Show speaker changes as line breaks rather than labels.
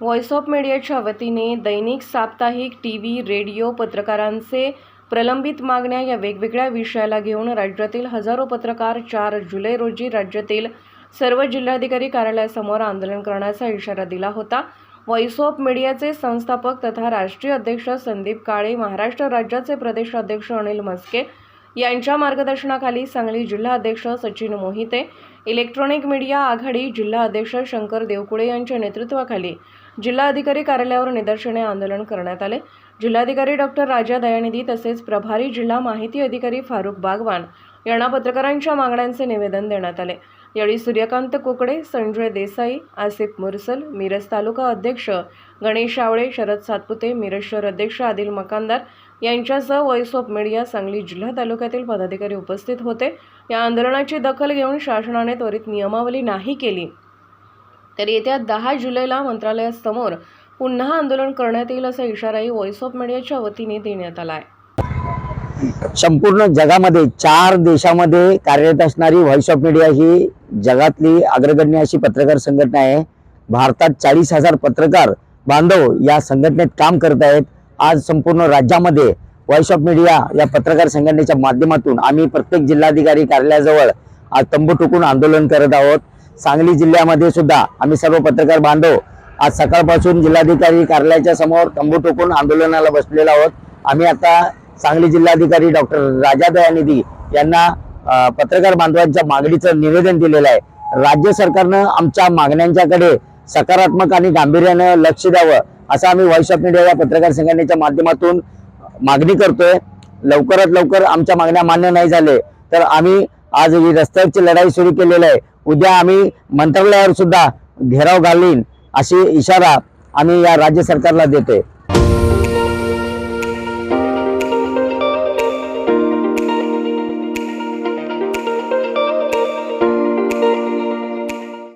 Voice of मीडियाच्या वतीने दैनिक साप्ताहिक टी व्ही रेडिओ पत्रकारांचे प्रलंबित मागण्या या वेगवेगळ्या विषयाला घेऊन राज्यातील हजारो पत्रकार चार जुलै रोजी राज्यातील सर्व जिल्हाधिकारी कार्यालयासमोर आंदोलन करण्याचा इशारा दिला होता. व्हॉइस ऑफ मीडियाचे संस्थापक तथा राष्ट्रीय अध्यक्ष संदीप काळे महाराष्ट्र राज्याचे प्रदेश अध्यक्ष अनिल मस्के यांच्या मार्गदर्शनाखाली सांगली जिल्हा अध्यक्ष सचिन मोहिते इलेक्ट्रॉनिक मीडिया आघाडी जिल्हा अध्यक्ष शंकर देवकुळे यांच्या नेतृत्वाखाली जिल्हा अधिकारी कार्यालयावर निदर्शने आंदोलन करण्यात आले. जिल्हाधिकारी डॉक्टर राजा दयानिधी तसेच प्रभारी जिल्हा माहिती अधिकारी फारुख बागवान यांना पत्रकारांच्या मागण्यांचे निवेदन देण्यात आले. यावेळी सूर्यकांत कोकडे संजय देसाई आसिफ मुरसल मिरज तालुका अध्यक्ष गणेश आवळे शरद सातपुते मिरज शहर अध्यक्ष आदिल मकानदार यांच्यासह व्हॉइस ऑफ मीडिया सांगली जिल्हा तालुक्यातील पदाधिकारी उपस्थित होते. या आंदोलनाची दखल घेऊन शासनाने त्वरित नियमावली नाही केली. तर येत्या दहा जुलैला मंत्रालयासमोर पुन्हा आंदोलन करण्यात येईल असा इशाराही व्हॉइस ऑफ मीडियाच्या वतीने देण्यात आला आहे.
संपूर्ण जगामध्ये चार देशामध्ये कार्यरत असणारी व्हॉइस ऑफ मीडिया ही जगातली अग्रगण्य अशी पत्रकार संघटना आहे. भारतात चाळीस हजार पत्रकार बांधव या संघटनेत काम करत आहेत. आज संपूर्ण राज्यामध्ये व्हॉइस ऑफ मीडिया या पत्रकार संघटनेच्या माध्यमातून आम्ही प्रत्येक जिल्हाधिकारी कार्यालयाजवळ आज तंबू टुकून आंदोलन करत आहोत. सांगली जिल्ह्यामध्ये सुद्धा आम्ही सर्व पत्रकार बांधव आज सकाळपासून जिल्हाधिकारी कार्यालयाच्या समोर तंबू टोकून आंदोलनाला बसलेलो आहोत. आम्ही आता सांगली जिल्हाधिकारी डॉक्टर राजा दयानिधी यांना पत्रकार बांधवांच्या मागणीचं निवेदन दिलेलं आहे. राज्य सरकारनं आमच्या मागण्यांच्याकडे सकारात्मक आणि गांभीर्यानं लक्ष द्यावं असं आम्ही व्हॉइस ऑफ मीडिया या पत्रकार संघटनेच्या माध्यमातून मागणी करतोय. लवकरात लवकर आमच्या मागण्या मान्य नाही झाले तर आम्ही आज ही रस्त्यावरची लढाई सुरू केलेली आहे. उद्या आम्ही मंत्रालयावर सुद्धा घेराव घालीन अशी इशारा आम्ही या राज्य सरकारला देतोय.